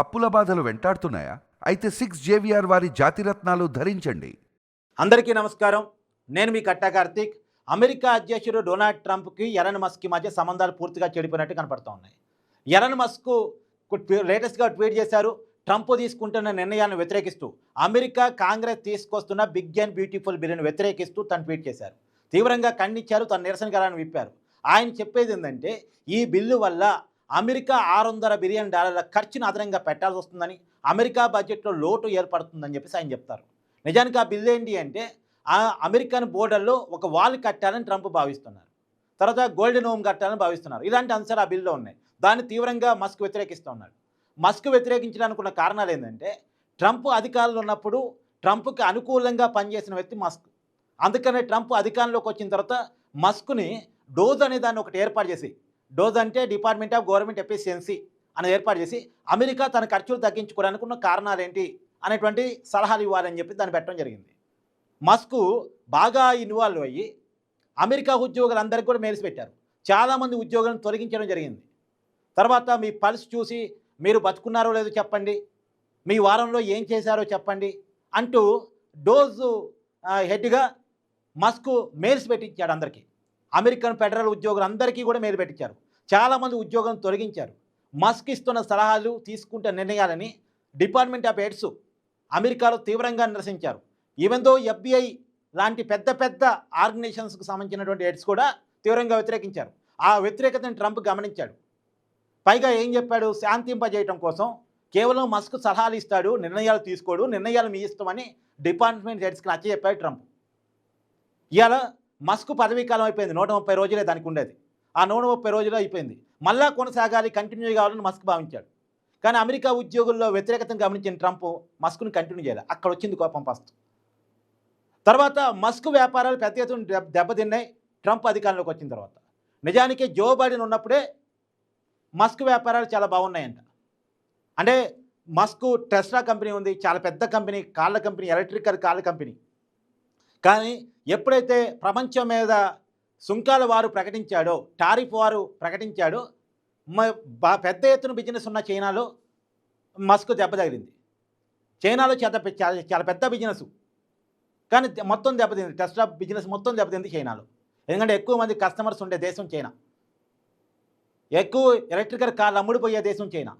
అప్పుల బాధలు వెంటాడుతున్నాయా? అయితే సిక్స్ జేవిఆర్ వారి జాతిరత్నాలు ధరించండి. అందరికీ నమస్కారం. నేను మీ కట్టా కార్తీక్. అమెరికా అధ్యక్షుడు డొనాల్డ్ ట్రంప్కి ఎరన్ మస్క్కి మధ్య సంబంధాలు పూర్తిగా చెడిపోయినట్టు కనపడుతూ ఉన్నాయి ఎరన్ మస్క్ లేటెస్ట్గా ట్వీట్ చేశారు ట్రంప్ తీసుకుంటున్న నిర్ణయాన్ని వ్యతిరేకిస్తూ. అమెరికా కాంగ్రెస్ తీసుకొస్తున్న బిగ్ అండ్ బ్యూటిఫుల్ బిల్లును వ్యతిరేకిస్తూ తను ట్వీట్ చేశారు. తీవ్రంగా ఖండించారు తన నిరసన గలాన్ని విప్పారు. ఆయన చెప్పేది ఏంటంటే ఈ బిల్లు వల్ల అమెరికా ఆరు వందల బిలియన్ డాలర్ల ఖర్చును అదనంగా పెట్టాల్సి వస్తుందని అమెరికా బడ్జెట్లో లోటు ఏర్పడుతుందని చెప్పేసి ఆయన చెప్తారు. నిజానికి ఆ బిల్ ఏంటి అంటే ఆ అమెరికన్ బోర్డర్లో ఒక వాల్ కట్టాలని ట్రంప్ భావిస్తున్నారు. తర్వాత గోల్డెన్ హోమ్ కట్టాలని భావిస్తున్నారు. ఇలాంటి అంశాలు ఆ బిల్లో ఉన్నాయి. దాన్ని తీవ్రంగా మస్క్ వ్యతిరేకిస్తున్నాడు మస్క్ వ్యతిరేకించడానికి ఉన్న కారణాలు ఏంటంటే ట్రంప్ అధికారంలో ఉన్నప్పుడు ట్రంప్కి అనుకూలంగా పనిచేసిన వ్యక్తి మస్క్. అందుకనే ట్రంప్ అధికారంలోకి వచ్చిన తర్వాత మస్క్ని డోజ్ అనే దాన్ని ఒకటి ఏర్పాటు చేసి డోజ్ అంటే డిపార్ట్మెంట్ ఆఫ్ గవర్నమెంట్ ఎఫిషియన్సీ అని ఏర్పాటు చేసి అమెరికా తన ఖర్చులు తగ్గించుకోవడానికి ఉన్న కారణాలు ఏంటి అనేటువంటి సలహాలు ఇవ్వాలని చెప్పి దాన్ని పెట్టడం జరిగింది. మస్క్ బాగా ఇన్వాల్వ్ అయ్యి అమెరికా ఉద్యోగులందరికీ కూడా మేల్స్ పెట్టారు. చాలామంది ఉద్యోగులను తొలగించడం జరిగింది. తర్వాత మీ పల్స్ చూసి మీరు బతుకున్నారో లేదో చెప్పండి. మీ వారంలో ఏం చేశారో చెప్పండి అంటూ డోజు హెడ్గా మస్క్ మెయిల్స్ పెట్టించాడు అందరికీ. అమెరికన్ ఫెడరల్ ఉద్యోగులందరికీ కూడా మేలు పెట్టించారు. చాలామంది ఉద్యోగం తొలగించారు. మస్క్ ఇస్తున్న సలహాలు తీసుకుంటే నిర్ణయాలని డిపార్ట్మెంట్ ఆఫ్ ఎయిడ్స్ అమెరికాలో తీవ్రంగా నిరసించారు. ఈవెందో ఎఫ్బిఐ లాంటి పెద్ద పెద్ద ఆర్గనైజేషన్స్కు సంబంధించినటువంటి ఎయిడ్స్ కూడా తీవ్రంగా వ్యతిరేకించారు. ఆ వ్యతిరేకతను ట్రంప్ గమనించాడు. పైగా ఏం చెప్పాడు? శాంతింపజేయటం కోసం కేవలం మస్క్ సలహాలు ఇస్తాడు నిర్ణయాలు తీసుకోడు నిర్ణయాలు మీ ఇష్టమని డిపార్ట్మెంట్ హెడ్స్కి నచ్చ చెప్పాడు ట్రంప్. ఇవాళ మస్క్ పదవీ కాలం అయిపోయింది. నూట ముప్పై రోజులే దానికి ఉండేది. ఆ నూట ముప్పై రోజులు అయిపోయింది. మళ్ళా కొనసాగాలి కంటిన్యూ కావాలని మస్క్ భావించాడు. కానీ అమెరికా ఉద్యోగుల్లో వ్యతిరేకతను గమనించిన ట్రంప్ మస్క్ను కంటిన్యూ చేయాలి. అక్కడ వచ్చింది కోపం ఫస్ట్ తర్వాత మస్క్ వ్యాపారాలు పెద్ద ఎత్తున దెబ్బతిన్నాయి. ట్రంప్ అధికారంలోకి వచ్చిన తర్వాత. నిజానికి జో బైడెన్ ఉన్నప్పుడే మస్క్ వ్యాపారాలు చాలా బాగున్నాయంట. అంటే మస్క్ టెస్లా కంపెనీ ఉంది చాలా పెద్ద కంపెనీ కాళ్ళ కంపెనీ ఎలక్ట్రికల్ కాళ్ళ కంపెనీ. కానీ ఎప్పుడైతే ప్రపంచం మీద సుంకాల వారు ప్రకటించాడో టారిఫ్ వారు ప్రకటించాడో పెద్ద ఎత్తున బిజినెస్ ఉన్న చైనాలో మస్క్ దెబ్బ తగిలింది. చైనాలో చేత చాలా చాలా పెద్ద బిజినెస్ కానీ మొత్తం దెబ్బతింది టెస్లా బిజినెస్ మొత్తం దెబ్బతింది చైనాలో. ఎందుకంటే ఎక్కువ మంది కస్టమర్స్ ఉండే దేశం చైనా. ఎక్కువ ఎలక్ట్రికల్ కార్లు అమ్ముడుపోయే దేశం చైనా.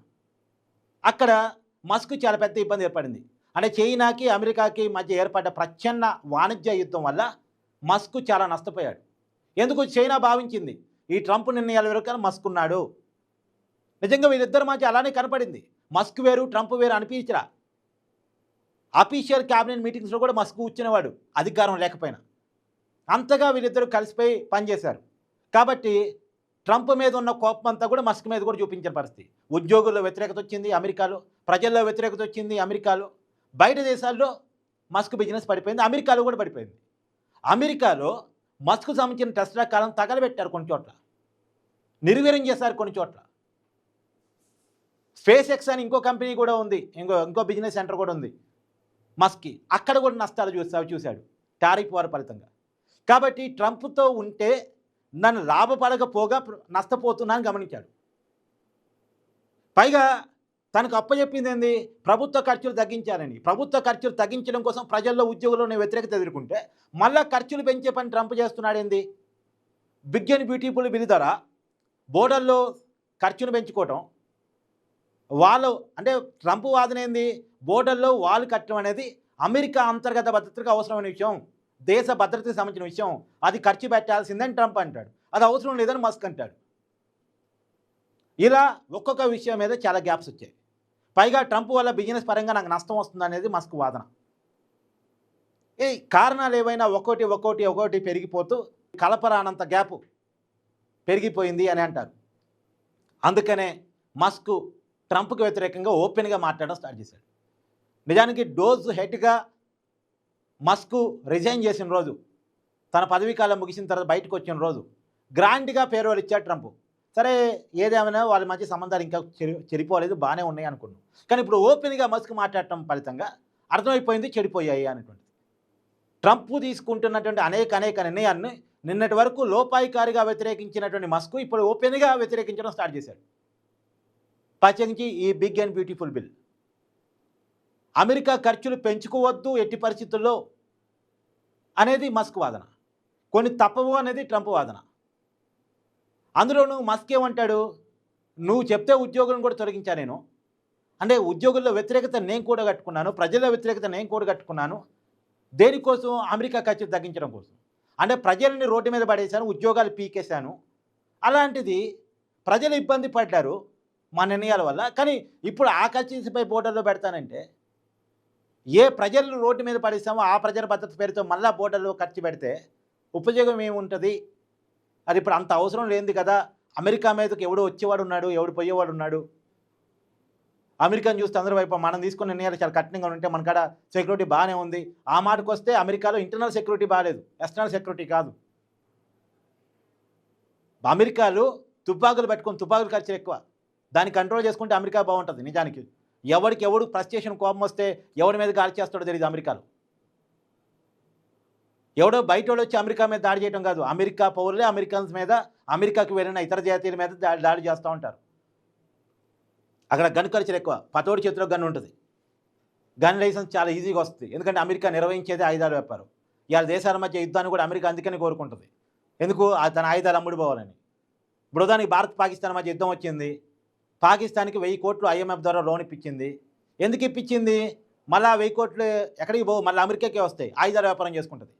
అక్కడ మస్క్ చాలా పెద్ద ఇబ్బంది ఏర్పడింది. అంటే చైనాకి అమెరికాకి మధ్య ఏర్పడ్డ ప్రచ్ఛన్న వాణిజ్య యుద్ధం వల్ల మస్క్ చాలా నష్టపోయాడు. ఎందుకు చైనా భావించింది? ఈ ట్రంప్ నిర్ణయాల వెనుక మస్క్ ఉన్నాడు నిజంగా వీళ్ళిద్దరి మధ్య అలానే కనపడింది. మస్క్ వేరు ట్రంప్ వేరు అనిపించరా అఫీషియల్ క్యాబినెట్ మీటింగ్స్లో కూడా మస్క్ కూర్చునేవాడు అధికారం లేకపోయినా. అంతగా వీళ్ళిద్దరూ కలిసిపోయి పనిచేశారు. కాబట్టి ట్రంప్ మీద ఉన్న కోపం అంతా కూడా మస్క్ మీద కూడా చూపించిన పరిస్థితి. ఉద్యోగుల్లో వ్యతిరేకత వచ్చింది అమెరికాలో ప్రజల్లో వ్యతిరేకత వచ్చింది అమెరికాలో. బయట దేశాల్లో మస్క్ బిజినెస్ పడిపోయింది అమెరికాలో కూడా పడిపోయింది. అమెరికాలో మస్క్ సంబంధించిన టెస్లా కాలం తగలబెట్టారు కొన్ని చోట్ల. నిర్వీర్యం చేశారు కొన్ని చోట్ల. స్పేస్ ఎక్స్ అని ఇంకో కంపెనీ కూడా ఉంది ఇంకో ఇంకో బిజినెస్ సెంటర్ కూడా ఉంది మస్క్కి. అక్కడ కూడా నష్టాలు చూసావు చూశాడు టారిఫ్ వారి ఫలితంగా. కాబట్టి ట్రంప్తో ఉంటే నన్ను లాభపడకపోగా నష్టపోతున్నాను గమనించాడు. పైగా తనకు అప్పచెప్పింది ఏంది ప్రభుత్వ ఖర్చులు తగ్గించాలని. ప్రభుత్వ ఖర్చులు తగ్గించడం కోసం ప్రజల్లో ఉద్యోగుల్లో వ్యతిరేకత ఎదుర్కొంటే మళ్ళా ఖర్చులు పెంచే పని ట్రంప్ చేస్తున్నాడు ఏంది బిగ్ అండ్ బ్యూటిఫుల్ బిరుదర బోర్డర్లో ఖర్చును పెంచుకోవటం. వాళ్ళు అంటే ట్రంప్ వాదన ఏంది? బోర్డర్లో వాళ్ళు కట్టడం అనేది అమెరికా అంతర్గత భద్రతకు అవసరమైన విషయం. దేశ భద్రతకు సంబంధించిన విషయం. అది ఖర్చు పెట్టాల్సిందని ట్రంప్ అంటాడు. అది అవసరం లేదని మస్క్ అంటాడు. ఇలా ఒక్కొక్క విషయం మీద చాలా గ్యాప్స్ వచ్చాయి. పైగా ట్రంప్ వల్ల బిజినెస్ పరంగా నాకు నష్టం వస్తుంది అనేది మస్క్ వాదన. ఈ కారణాలు ఏవైనా ఒక్కోటి ఒక్కోటి ఒక్కోటి పెరిగిపోతూ కలపరానంత గ్యాప్ పెరిగిపోయింది అని అంటారు. అందుకనే మస్క్ ట్రంప్కి వ్యతిరేకంగా ఓపెన్గా మాట్లాడడం స్టార్ట్ చేశాడు. నిజానికి డోజ్ హెడ్గా మస్క్ రిజైన్ చేసిన రోజు తన పదవీ కాలం ముగిసిన తర్వాత బయటకు వచ్చిన రోజు గ్రాండ్గా పేరు ఇచ్చాడు ట్రంప్. సరే ఏదేమైనా వాళ్ళ మధ్య సంబంధాలు ఇంకా చెరి చెడిపోలేదు బాగానే ఉన్నాయి అనుకున్నాం కానీ ఇప్పుడు ఓపెన్గా మస్క్ మాట్లాడటం ఫలితంగా అర్థమైపోయింది చెడిపోయాయి అనేటువంటిది ట్రంప్ తీసుకుంటున్నటువంటి అనేక అనేక నిర్ణయాన్ని నిన్నటి వరకు లోపాయికారిగా వ్యతిరేకించినటువంటి మస్క్ ఇప్పుడు ఓపెన్గా వ్యతిరేకించడం స్టార్ట్ చేశాడు. ప్రత్యేకించి ఈ big and beautiful bill. America ఖర్చులు పెంచుకోవద్దు ఎట్టి పరిస్థితుల్లో అనేది మస్క్ వాదన. కొన్ని తప్పవు అనేది ట్రంప్ వాదన. అందులోనూ మస్క్ ఏమంటాడు? నువ్వు చెప్తే ఉద్యోగులను కూడా తొలగించా నేను. అంటే ఉద్యోగుల్లో వ్యతిరేకత నేను కూడా కట్టుకున్నాను ప్రజల వ్యతిరేకత నేను కూడా కట్టుకున్నాను. దేనికోసం? అమెరికా ఖర్చు తగ్గించడం కోసం. అంటే ప్రజల్ని రోడ్డు మీద పడేశాను ఉద్యోగాలు పీకేశాను. అలాంటిది ప్రజలు ఇబ్బంది పడ్డారు మా నిర్ణయాల వల్ల. కానీ ఇప్పుడు ఆ ఖర్చుపై బోర్డర్లో పెడతానంటే ఏ ప్రజలను రోడ్డు మీద పడేసామో ఆ ప్రజల భద్రత పేరుతో మళ్ళా బోర్డర్లో ఖర్చు పెడితే ఉపయోగం ఏముంటుంది? అది ఇప్పుడు అంత అవసరం లేనిది కదా. అమెరికా మీదకి ఎవడు వచ్చేవాడు ఉన్నాడు ఎవడు పోయేవాడు ఉన్నాడు అమెరికాని చూస్తే అందరి వైపు మనం తీసుకున్న నిర్ణయాలు చాలా కఠినంగా ఉంటే మన కాడ సెక్యూరిటీ బాగానే ఉంది. ఆ మాటకు వస్తే అమెరికాలో ఇంటర్నల్ సెక్యూరిటీ బాగాలేదు ఎక్స్టర్నల్ సెక్యూరిటీ కాదు. అమెరికాలో తుపాకులు పెట్టుకుని తుపాకులు ఖర్చులు ఎక్కువ. దాన్ని కంట్రోల్ చేసుకుంటే అమెరికా బాగుంటుంది నిజానికి. ఎవరికి ఎవడు ప్రస్టేషన్ కోపం వస్తే ఎవరి మీద గాలి చేస్తాడో తెలియదు అమెరికాలో. ఎవడో బయట వచ్చి అమెరికా మీద దాడి చేయడం కాదు. అమెరికా పౌరులే అమెరికన్స్ మీద అమెరికాకి వెళ్ళిన ఇతర జాతీయుల మీద దాడి దాడి చేస్తూ ఉంటారు. అక్కడ గన్ ఖర్చులు ఎక్కువ. పతోడి చేతిలో గన్ ఉంటుంది. గన్ లైసెన్స్ చాలా ఈజీగా వస్తుంది. ఎందుకంటే అమెరికా నిర్వహించేది ఆయుధాలు వ్యాపారం. ఇవాళ దేశాల మధ్య యుద్ధాన్ని కూడా అమెరికా అందుకని కోరుకుంటుంది. ఎందుకు? ఆ తన ఆయుధాలు అమ్ముడుపోవాలని ఇప్పుడు ఉదాహరణకి భారత్ పాకిస్తాన్ మధ్య యుద్ధం వచ్చింది. పాకిస్తాన్కి వెయ్యి కోట్లు ఐఎంఎఫ్ ద్వారా లోన్ ఇప్పించింది. ఎందుకు ఇప్పించింది? మళ్ళీ వెయ్యి కోట్లు ఎక్కడికి పోవు? మళ్ళీ అమెరికాకే వస్తాయి. ఆయుధాల వ్యాపారం చేసుకుంటుంది.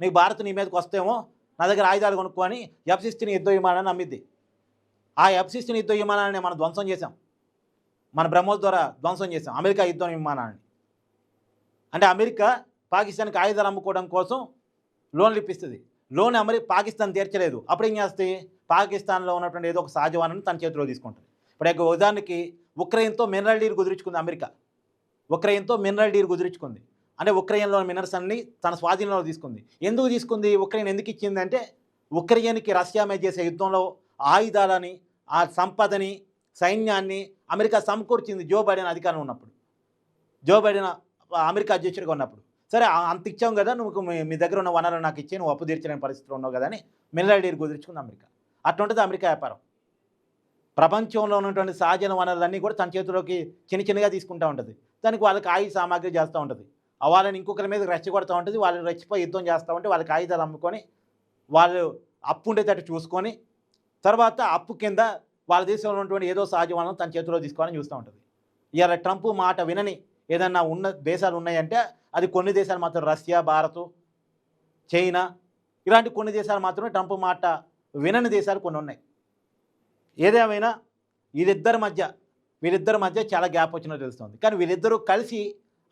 నీకు భారత్ నీ మీదకి వస్తేమో నా దగ్గర ఆయుధాలు కొనుక్కొని ఎఫ్ సిక్స్టీన్ యుద్ధ విమానాన్ని అమ్మిద్ది ఆ ఎఫ్ సిక్స్టీన్ యుద్ధ విమానాన్ని మనం ధ్వంసం చేసాం మన బ్రహ్మోస్ ద్వారా ధ్వంసం చేసాం అమెరికా యుద్ధ విమానాన్ని. అంటే అమెరికా పాకిస్తాన్కి ఆయుధాలు అమ్ముకోవడం కోసం లోన్లు ఇప్పిస్తుంది. లోన్ అమరి పాకిస్తాన్ తీర్చలేదు. అప్పుడు ఏం చేస్తాయి పాకిస్తాన్లో ఉన్నటువంటి ఏదో ఒక సహజ వనరుని తన చేతిలో తీసుకుంటుంది. ఇప్పుడు ఒక ఉదాహరణకి ఉక్రెయిన్తో మినరల్ డీల్ కుదుర్చుకుంది అమెరికా. ఉక్రెయిన్తో మినరల్ డీల్ కుదుర్చుకుంది. అంటే ఉక్రెయిన్లో మినర్స్ అన్ని తన స్వాధీనంలో తీసుకుంది. ఎందుకు తీసుకుంది? ఉక్రెయిన్ ఎందుకు ఇచ్చిందంటే ఉక్రెయిన్కి రష్యా మీద చేసే యుద్ధంలో ఆయుధాలని ఆ సంపదని సైన్యాన్ని అమెరికా సమకూర్చింది జో బైడెన్ అధికారం ఉన్నప్పుడు. జో బైడెన్ అమెరికా అధ్యక్షుడిగా ఉన్నప్పుడు. సరే అంత ఇచ్చాం కదా నువ్వు మీ- దగ్గర ఉన్న వనరులు నాకు ఇచ్చి నువ్వు అప్పు తీర్చలేని పరిస్థితిలో ఉన్నావు కదా అని మినరల్ కుదుర్చుకుంది అమెరికా. అటువంటిది అమెరికా వ్యాపారం. ప్రపంచంలో ఉన్నటువంటి సహజ వనరులన్నీ కూడా తన చేతిలోకి చిన్న చిన్నగా తీసుకుంటూ ఉంటుంది. దానికి వాళ్ళకి ఆయుధ సామాగ్రి చేస్తూ ఉంటుంది. వాళ్ళని ఇంకొకరి మీద రెచ్చగొడతా ఉంటుంది వాళ్ళు రెచ్చిపోయి యుద్ధం చేస్తూ ఉంటే వాళ్ళకి ఆయుధాలు అమ్ముకొని వాళ్ళు అప్పు ఉండేటట్టు చూసుకొని తర్వాత అప్పు కింద వాళ్ళ దేశంలో ఉన్నటువంటి ఏదో సహజ వనం తన చేతిలో తీసుకోవాలని చూస్తూ ఉంటుంది. ఇవాళ ట్రంప్ మాట వినని ఏదన్నా ఉన్న దేశాలు ఉన్నాయంటే అది కొన్ని దేశాలు మాత్రం రష్యా భారత్ చైనా ఇలాంటి కొన్ని దేశాలు మాత్రమే ట్రంప్ మాట వినని దేశాలు కొన్ని ఉన్నాయి. ఏదేమైనా వీరిద్దరి మధ్య వీరిద్దరి మధ్య చాలా గ్యాప్ వచ్చినట్టు తెలుస్తుంది. కానీ వీరిద్దరూ కలిసి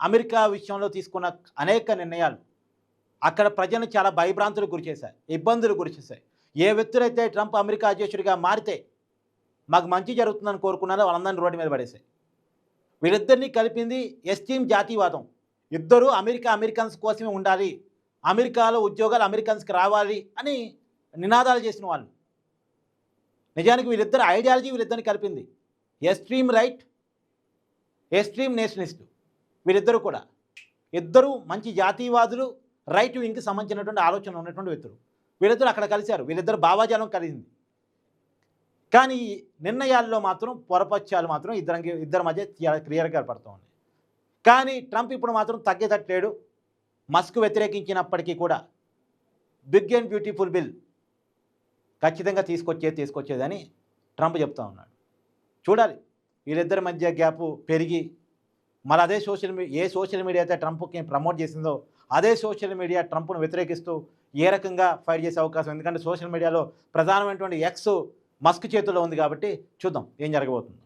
అమెరికా విషయంలో తీసుకున్న అనేక నిర్ణయాలు అక్కడ ప్రజలను చాలా భయభ్రాంతులకు గురిచేశాయి ఇబ్బందులు గురిచేశాయి ఏ వ్యక్తులైతే ట్రంప్ అమెరికా అధ్యక్షుడిగా మారితే మాకు మంచి జరుగుతుందని కోరుకున్నారో వాళ్ళందరినీ రోడ్డు మీద పడేశాయి. వీళ్ళిద్దరినీ కలిపింది ఎస్టీమ్ జాతీయవాదం. ఇద్దరు అమెరికా అమెరికన్స్ కోసమే ఉండాలి అమెరికాలో ఉద్యోగాలు అమెరికన్స్కి రావాలి అని నినాదాలు చేసిన వాళ్ళు. నిజానికి వీళ్ళిద్దరు ఐడియాలజీ వీళ్ళిద్దరిని కలిపింది. Extreme right extreme nationalist. వీరిద్దరూ కూడా. ఇద్దరు మంచి జాతీయవాదులు రైట్ వింగ్కి సంబంధించినటువంటి ఆలోచన ఉన్నటువంటి వ్యక్తులు. వీళ్ళిద్దరు అక్కడ కలిశారు. వీళ్ళిద్దరు భావాజాలం కలిగింది. కానీ ఈ నిర్ణయాల్లో మాత్రం పొరపచ్చాలు మాత్రం ఇద్దరికి ఇద్దరి మధ్య క్లియర్గా పడుతూ ఉన్నాయి. కానీ ట్రంప్ ఇప్పుడు మాత్రం తగ్గేటట్లేడు. మస్క్ వ్యతిరేకించినప్పటికీ కూడా బిగ్ అండ్ బ్యూటిఫుల్ బిల్ ఖచ్చితంగా తీసుకొచ్చేది తీసుకొచ్చేదని ట్రంప్ చెప్తా ఉన్నాడు. చూడాలి. వీళ్ళిద్దరి మధ్య గ్యాప్ పెరిగి మరి అదే సోషల్ మీడియా ఏ సోషల్ మీడియా అయితే ట్రంప్కి ప్రమోట్ చేసిందో అదే సోషల్ మీడియా ట్రంప్ను వ్యతిరేకిస్తూ ఏ రకంగా ఫైట్ చేసే అవకాశం ఎందుకంటే సోషల్ మీడియాలో ప్రధానమైనటువంటి ఎక్స్ మస్క్ చేతుల్లో ఉంది కాబట్టి చూద్దాం ఏం జరగబోతుంది.